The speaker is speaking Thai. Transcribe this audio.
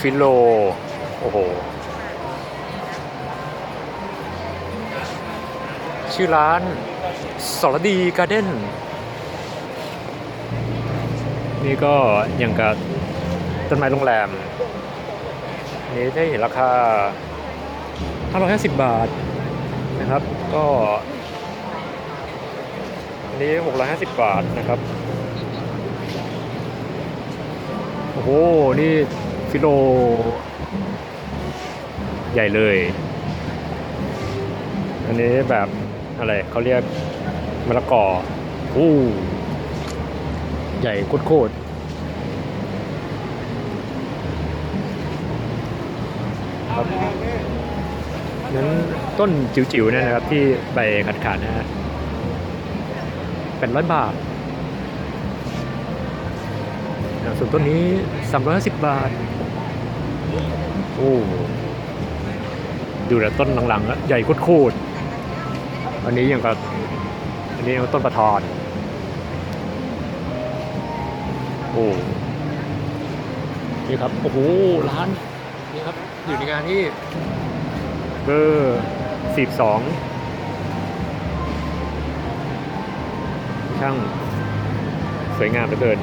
ฟิโล โอ้โห ชื่อร้านสรดีการ์เด้น นี่ก็อย่างกับต้นไม้โรงแรม นี้ได้เห็นราคา 550 บาทนะครับ ก็อันนี้ 650 บาทนะครับ โอ้โห นี่ ฟิโล ใหญ่เลย อันนี้แบบอะไรเขาเรียกมะละกออู้ใหญ่โคตรครับนั้นต้นจิ๋วๆเนี่ยนะครับที่ใบขาดๆนะฮะเป็นร้อยบาท ส่วนต้นนี้ 350 บาท โอ้ดูแต่ต้นหลังๆแล้วใหญ่โคตรๆอันนี้ย่างกับอันนี้ต้นประทอนโอ้นี่ครับโอ้โหร้านนี่ครับอยู่ในงานที่เบอร์สิบสองช่างสวยงามเหลือเกิน